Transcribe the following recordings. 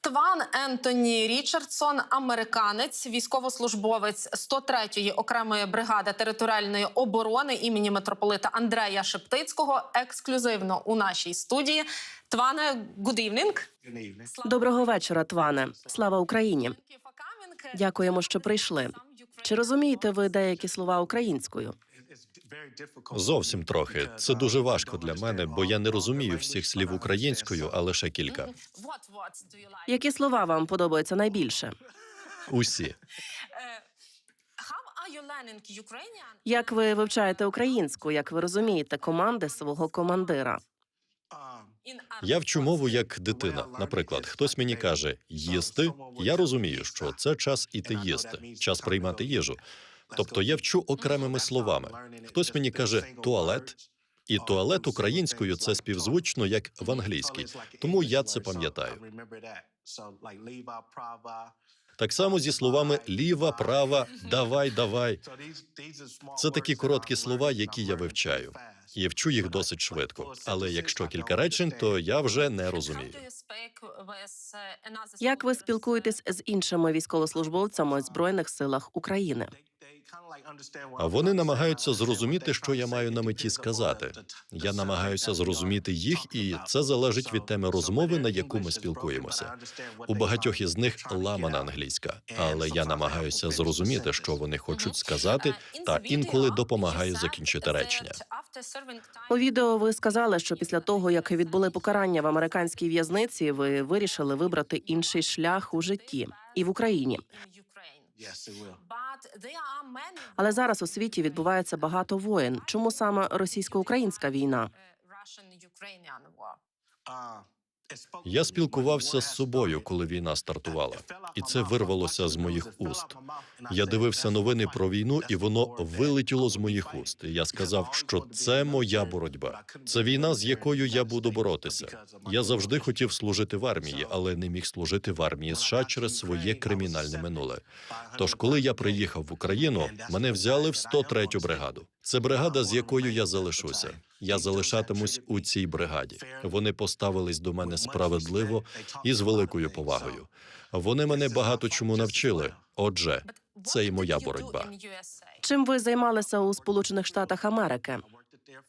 Тван Ентоні Річардсон, американець, військовослужбовець 103-ї окремої бригади територіальної оборони імені митрополита Андрея Шептицького, ексклюзивно у нашій студії. Тване, evening. Доброго вечора, Тване. Слава Україні. Дякуємо, що прийшли. Чи розумієте ви деякі слова українською? Зовсім трохи. Це дуже важко для мене, бо я не розумію всіх слів українською, а лише кілька. Які слова вам подобаються найбільше? Усі. Як ви вивчаєте українську? Як ви розумієте команди свого командира? Я вчу мову як дитина. Наприклад, хтось мені каже їсти. Я розумію, що це час іти їсти, час приймати їжу. Тобто я вчу окремими словами. Хтось мені каже туалет. І туалет українською це співзвучно як в англійській, тому я це пам'ятаю. Так само зі словами ліва, права, давай, давай. Це такі короткі слова, які я вивчаю. І вчу їх досить швидко. Але якщо кілька речень, то я вже не розумію. Як ви спілкуєтесь з іншими військовослужбовцями в збройних силах України? А вони намагаються зрозуміти, що я маю на меті сказати. Я намагаюся зрозуміти їх, і це залежить від теми розмови, на яку ми спілкуємося. У багатьох із них ламана англійська, але я намагаюся зрозуміти, що вони хочуть сказати, та інколи допомагаю закінчити речення. У відео ви сказали, що після того, як відбули покарання в американській в'язниці, ви вирішили вибрати інший шлях у житті і в Україні. Але зараз у світі відбувається багато воєн. Чому саме російсько-українська війна? Я спілкувався з собою, коли війна стартувала, і це вирвалося з моїх уст. Я дивився новини про війну, і воно вилетіло з моїх уст. Я сказав, що це моя боротьба. Це війна, з якою я буду боротися. Я завжди хотів служити в армії, але не міг служити в армії США через своє кримінальне минуле. Тож, коли я приїхав в Україну, мене взяли в 103-ю бригаду. Це бригада, з якою я залишуся. Я залишатимусь у цій бригаді. Вони поставились до мене справедливо і з великою повагою. Вони мене багато чому навчили. Отже, це і моя боротьба. Чим ви займалися у Сполучених Штатах Америки?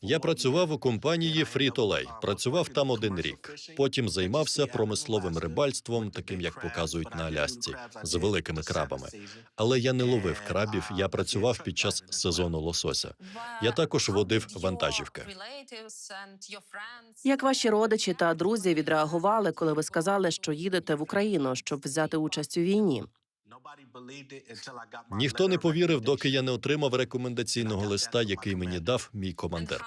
Я працював у компанії Frito-Lay. Працював там один рік. Потім займався промисловим рибальством, таким як показують на Алясці, з великими крабами. Але я не ловив крабів. Я працював під час сезону лосося. Я також водив вантажівки. Як ваші родичі та друзі відреагували, коли ви сказали, що їдете в Україну, щоб взяти участь у війні? Ніхто не повірив, доки я не отримав рекомендаційного листа, який мені дав мій командир.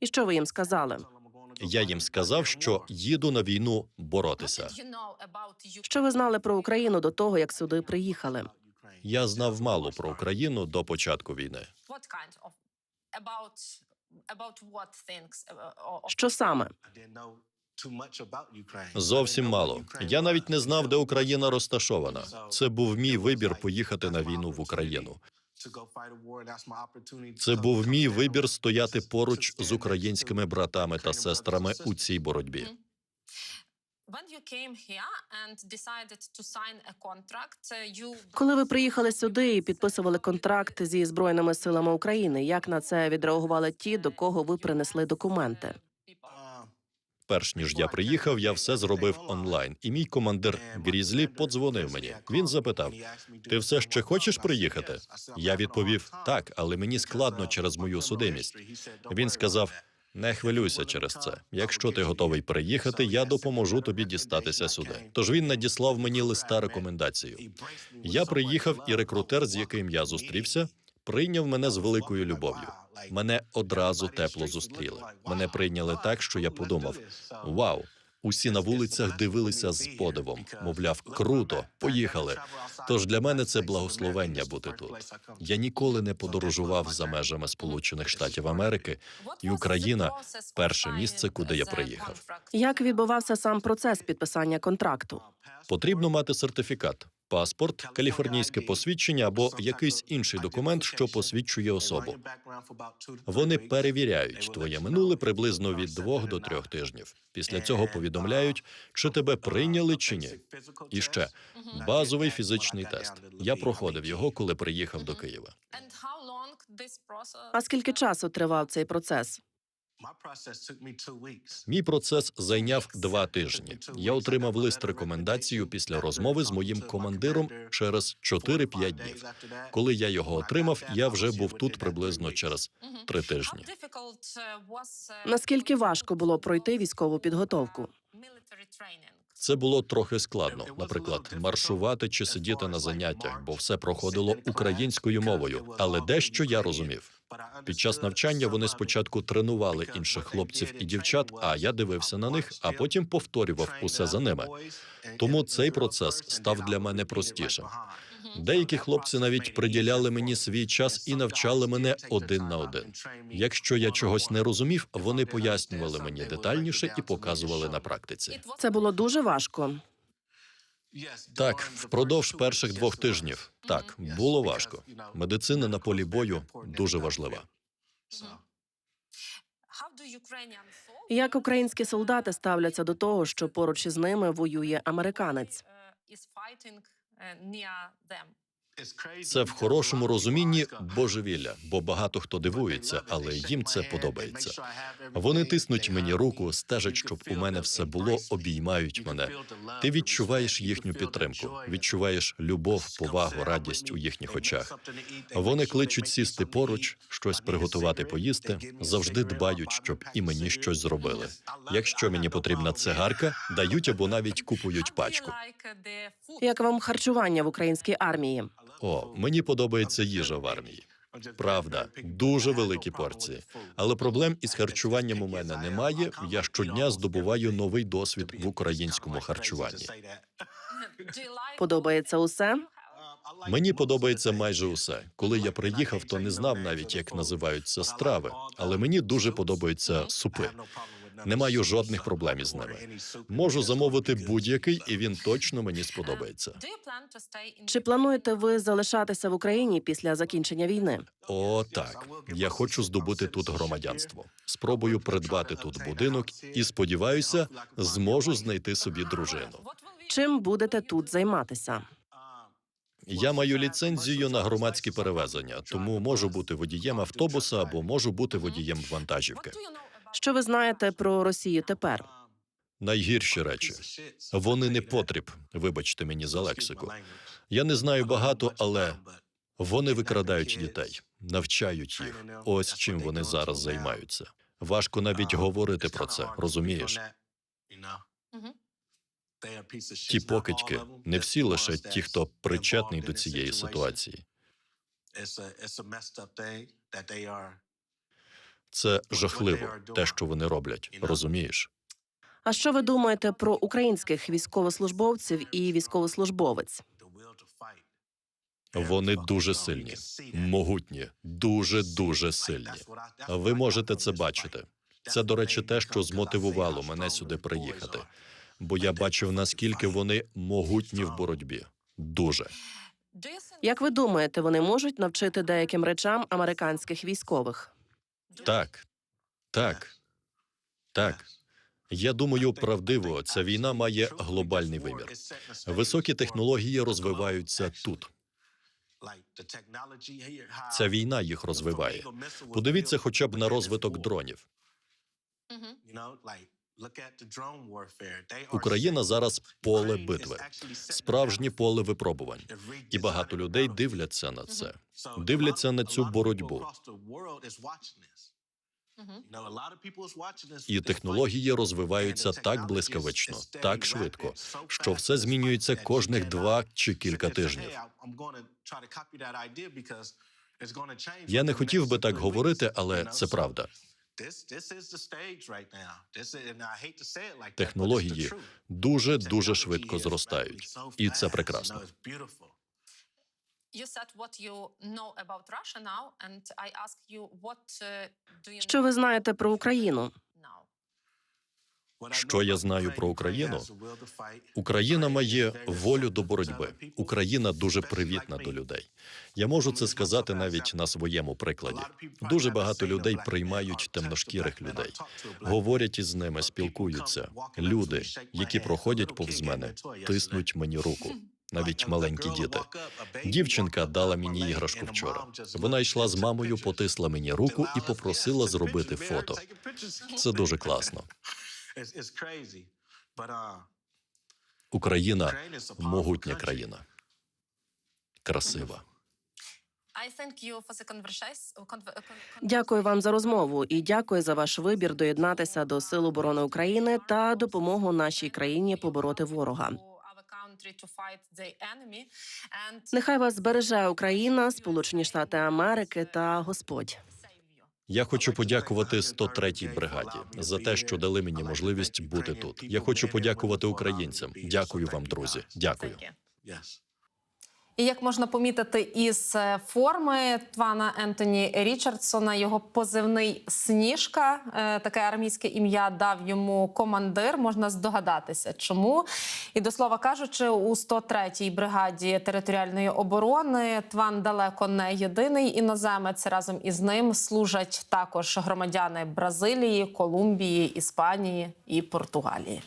І що ви їм сказали? Я їм сказав, що їду на війну боротися. Що ви знали про Україну до того, як сюди приїхали? Я знав мало про Україну до початку війни. Що саме? Зовсім мало. Я навіть не знав, де Україна розташована. Це був мій вибір поїхати на війну в Україну. Це був мій вибір стояти поруч з українськими братами та сестрами у цій боротьбі. Коли ви приїхали сюди і підписували контракт зі збройними силами України, як на це відреагували ті, до кого ви принесли документи? Перш ніж я приїхав, я все зробив онлайн, і мій командир Грізлі подзвонив мені. Він запитав: Ти все ще хочеш приїхати? Я відповів так, але мені складно через мою судимість. Він сказав: не хвилюйся через це. Якщо ти готовий приїхати, я допоможу тобі дістатися сюди. Тож він надіслав мені листа рекомендацію. Я приїхав, і рекрутер, з яким я зустрівся, прийняв мене з великою любов'ю. Мене одразу тепло зустріли. Мене прийняли так, що я подумав: вау! Усі на вулицях дивилися з подивом, мовляв, круто, поїхали. Тож для мене це благословення бути тут. Я ніколи не подорожував за межами Сполучених Штатів Америки, і Україна перше місце, куди я приїхав. Як відбувався сам процес підписання контракту? Потрібно мати сертифікат. Паспорт, каліфорнійське посвідчення або якийсь інший документ, що посвідчує особу. Вони перевіряють твоє минуле приблизно від двох до трьох тижнів. Після цього повідомляють, чи тебе прийняли чи ні. І ще базовий фізичний тест. Я проходив його, коли приїхав до Києва. А скільки часу тривав цей процес? Мій процес зайняв два тижні. Я отримав лист рекомендацію після розмови з моїм командиром через 4-5 днів. Коли я його отримав, я вже був тут приблизно через три тижні. Uh, uh, Наскільки важко було пройти військову підготовку? military? Це було трохи складно, наприклад, маршувати чи сидіти на заняттях, бо все проходило українською мовою. Але дещо я розумів. Під час навчання вони спочатку тренували інших хлопців і дівчат, а я дивився на них, а потім повторював усе за ними. Тому цей процес став для мене простішим. Деякі хлопці навіть приділяли мені свій час і навчали мене один на один. Якщо я чогось не розумів, вони пояснювали мені детальніше і показували на практиці. Це було дуже важко. Так, впродовж перших двох тижнів так було важко. Медицина на полі бою дуже важлива. Як українські солдати ставляться до того, що поруч із ними воює американець? Це в хорошому розумінні божевілля, бо багато хто дивується, але їм це подобається. Вони тиснуть мені руку, стежать, щоб у мене все було, обіймають мене. Ти відчуваєш їхню підтримку, відчуваєш любов, повагу, радість у їхніх очах. Вони кличуть сісти поруч, щось приготувати поїсти, завжди дбають, щоб і мені щось зробили. Якщо мені потрібна цигарка, дають або навіть купують пачку. Як вам харчування в українській армії? О, мені подобається їжа в армії. Правда, дуже великі порції. Але проблем із харчуванням у мене немає. Я щодня здобуваю новий досвід в українському харчуванні. Подобається усе? Мені подобається майже усе. Коли я приїхав, то не знав навіть, як називаються страви, але мені дуже подобаються супи. Не маю жодних проблем із ними. Можу замовити будь-який, і він точно мені сподобається. Чи плануєте ви залишатися в Україні після закінчення війни? О, так. Я хочу здобути тут громадянство. Спробую придбати тут будинок і сподіваюся, зможу знайти собі дружину. Чим будете тут займатися? Я маю ліцензію на громадські перевезення, тому можу бути водієм автобуса або можу бути водієм вантажівки. Що ви знаєте про Росію тепер? Найгірші речі. Вони не потріб. Вибачте мені за лексику. Я не знаю багато, але вони викрадають дітей, навчають їх. Ось чим вони зараз займаються. Важко навіть говорити про це, розумієш? Ті покидьки, не всі лише ті, хто причетний до цієї ситуації. Це жахливо, те, що вони роблять. Розумієш? А що ви думаєте про українських військовослужбовців і військовослужбовець? Вони дуже сильні, могутні, дуже дуже сильні. Ви можете це бачити. Це, до речі, те, що змотивувало мене сюди приїхати. Бо я бачив, наскільки вони могутні в боротьбі. Дуже. Як ви думаєте, вони можуть навчити деяким речам американських військових? Так, так, так. Я думаю, правдиво, ця війна має глобальний вимір. Високі технології розвиваються тут. Ця війна їх розвиває. Подивіться хоча б на розвиток дронів. Україна зараз поле битви, справжнє поле випробувань. І багато людей дивляться на це, дивляться на цю боротьбу. І технології розвиваються так блискавично, так швидко, що все змінюється кожних два чи кілька тижнів. Я не хотів би так говорити, але це правда. Технології Дуже дуже швидко зростають, і це прекрасно. You said what you know about Russia now, and I ask you what uh, do you Що ви знаєте про Україну? Що я знаю про Україну? Україна має волю до боротьби. Україна дуже привітна до людей. Я можу це сказати навіть на своєму прикладі. Дуже багато людей приймають темношкірих людей, говорять із ними, спілкуються. Люди, які проходять повз мене, тиснуть мені руку. Навіть маленькі діти. Дівчинка дала мені іграшку вчора. Вона йшла з мамою, потисла мені руку і попросила зробити фото. Це дуже класно. Україна могутня країна. Красива. I thank you for the conversation. conver- con- Дякую вам за розмову і дякую за ваш вибір доєднатися до Сил оборони України та допомогу нашій країні побороти ворога. Нехай вас збереже Україна, Сполучені Штати Америки та Господь. Я хочу подякувати 103-й бригаді за те, що дали мені можливість бути тут. Я хочу подякувати українцям. Дякую вам, друзі. Дякую. І як можна помітити із е, форми Твана Ентоні Річардсона, його позивний сніжка, е, таке армійське ім'я дав йому командир. Можна здогадатися, чому. І до слова кажучи, у 103-й бригаді територіальної оборони Тван далеко не єдиний іноземець. Разом із ним служать також громадяни Бразилії, Колумбії, Іспанії і Португалії.